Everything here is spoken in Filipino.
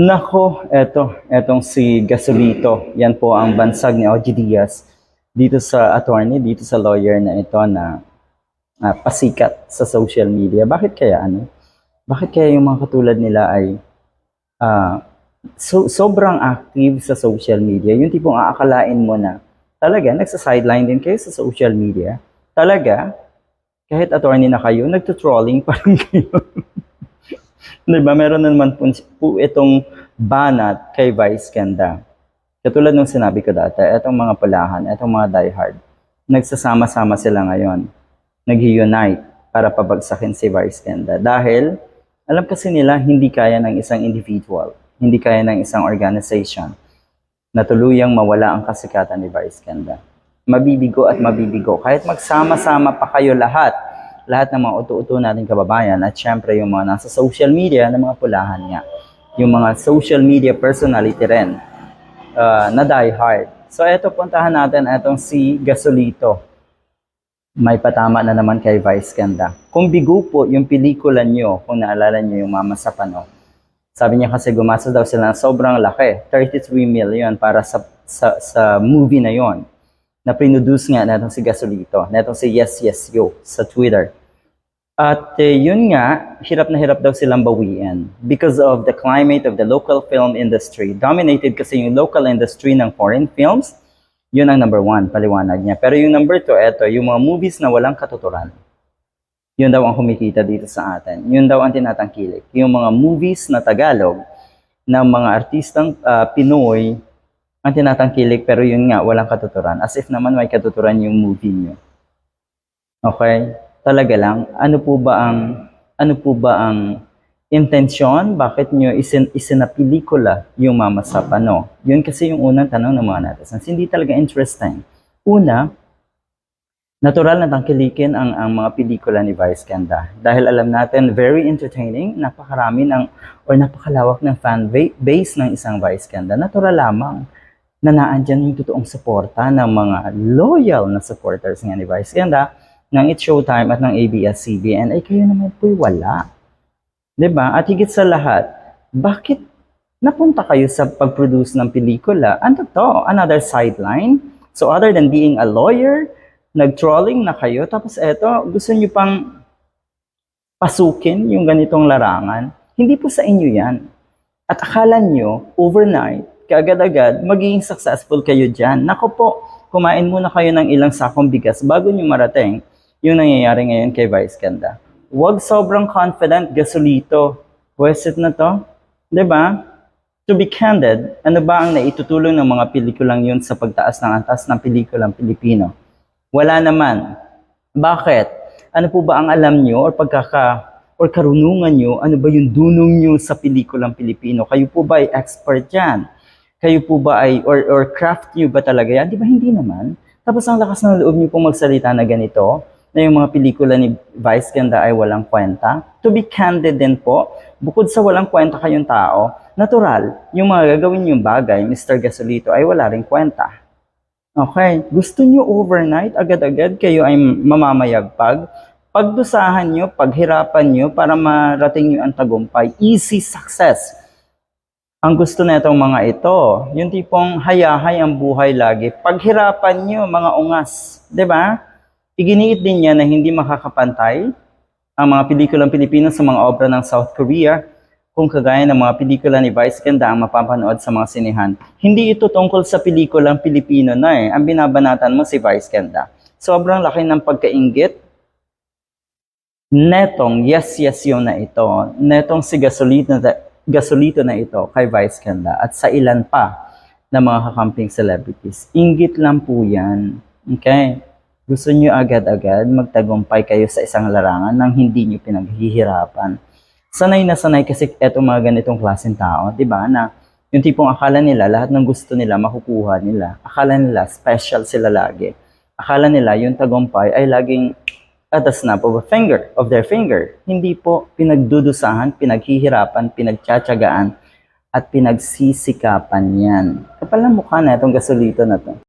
Nako, eto, etong si Gasolito. Yan po ang bansag ni OG Diaz dito sa attorney, dito sa lawyer na ito na ah, pasikat sa social media. Bakit kaya ano? Bakit kaya yung mga katulad nila ay ah, so, sobrang active sa social media? Yung tipong aakalain mo na talaga, nagsa-sideline din kayo sa social media. Talaga, kahit attorney na kayo, nagtutrolling pa rin kayo. Di ba? Meron na naman po, po itong banat kay Vice Ganda. Katulad ng sinabi ko dati, itong mga pulahan, itong mga diehard, nagsasama-sama sila ngayon. Nag-unite para pabagsakin si Vice Ganda. Dahil, alam kasi nila, hindi kaya ng isang individual, hindi kaya ng isang organization na tuluyang mawala ang kasikatan ni Vice Ganda. Mabibigo at mabibigo. Kahit magsama-sama pa kayo lahat, lahat ng mga uto-uto nating kababayan at syempre yung mga nasa social media ng mga pulahan nga. Yung mga social media personality rin uh, na die hard. So eto puntahan natin etong si Gasolito. May patama na naman kay Vice Ganda. Kung bigo po yung pelikula nyo, kung naalala nyo yung Mama sa Pano, sabi niya kasi gumastos daw sila ng sobrang laki, 33 million para sa, sa, sa movie na yon na produce nga netong si Gasolito, netong si Yes Yes Yo sa Twitter. At eh, yun nga, hirap na hirap daw silang bawiin because of the climate of the local film industry. Dominated kasi yung local industry ng foreign films. Yun ang number one, paliwanag niya. Pero yung number two, eto, yung mga movies na walang katuturan. Yun daw ang kumikita dito sa atin. Yun daw ang tinatangkilik. Yung mga movies na Tagalog ng mga artistang ah, Pinoy ang tinatangkilik pero yun nga, walang katuturan. As if naman may katuturan yung movie nyo. Okay? Talaga lang, ano po ba ang ano po ba ang intensyon? Bakit nyo isin, isinapelikula yung Mama sa Pano? Yun kasi yung unang tanong ng mga netizens. Hindi talaga interesting. Una, natural na tangkilikin ang, ang mga pelikula ni Vice Ganda. Dahil alam natin, very entertaining, napakarami ng, or napakalawak ng fan ba- base ng isang Vice Ganda. Natural lamang na naandyan yung totoong suporta ng mga loyal na supporters nga ni Vice Ganda ng It's Showtime at ng ABS-CBN ay kayo naman po'y wala. ba? At higit sa lahat, bakit napunta kayo sa pag-produce ng pelikula? Ano to? Another sideline? So other than being a lawyer, nag-trolling na kayo, tapos eto, gusto nyo pang pasukin yung ganitong larangan? Hindi po sa inyo yan. At akala nyo, overnight, kaagad-agad, magiging successful kayo dyan. Nako po, kumain muna kayo ng ilang sakong bigas bago nyo marating yung nangyayari ngayon kay Vice Ganda. Huwag sobrang confident, gasolito. Worth it na to? ba? To be candid, ano ba ang naitutulong ng mga pelikulang yun sa pagtaas ng antas ng pelikulang Pilipino? Wala naman. Bakit? Ano po ba ang alam nyo or pagkaka or karunungan nyo, ano ba yung dunong nyo sa pelikulang Pilipino? Kayo po ba ay expert yan? Kayo po ba ay, or, or craft nyo ba talaga yan? Di ba hindi naman? Tapos ang lakas ng loob nyo pong magsalita na ganito, na yung mga pelikula ni Vice Ganda ay walang kwenta. To be candid din po, bukod sa walang kwenta kayong tao, natural, yung mga gagawin yung bagay, Mr. Gasolito, ay wala rin kwenta. Okay, gusto nyo overnight, agad-agad kayo ay mamamayagpag, pagdusahan nyo, paghirapan nyo para marating nyo ang tagumpay. Easy success. Ang gusto na itong mga ito, yung tipong hayahay ang buhay lagi. Paghirapan nyo, mga ungas. ba? Iginiit din niya na hindi makakapantay ang mga pelikulang Pilipino sa mga obra ng South Korea kung kagaya ng mga pelikula ni Vice Ganda ang mapapanood sa mga sinehan. Hindi ito tungkol sa pelikulang Pilipino na eh. Ang binabanatan mo si Vice Ganda. Sobrang laki ng pagkaingit netong yes yes yun na ito, netong si gasolito na, gasolito na ito kay Vice Ganda at sa ilan pa na mga kakamping celebrities. Ingit lang po yan. Okay? Gusto nyo agad-agad magtagumpay kayo sa isang larangan nang hindi nyo pinaghihirapan. Sanay na sanay kasi eto mga ganitong klaseng tao, di ba? Na yung tipong akala nila, lahat ng gusto nila, makukuha nila. Akala nila, special sila lagi. Akala nila, yung tagumpay ay laging at the snap of a finger, of their finger. Hindi po pinagdudusahan, pinaghihirapan, pinagtsatsagaan, at pinagsisikapan yan. Kapal na mukha na itong gasolito na to.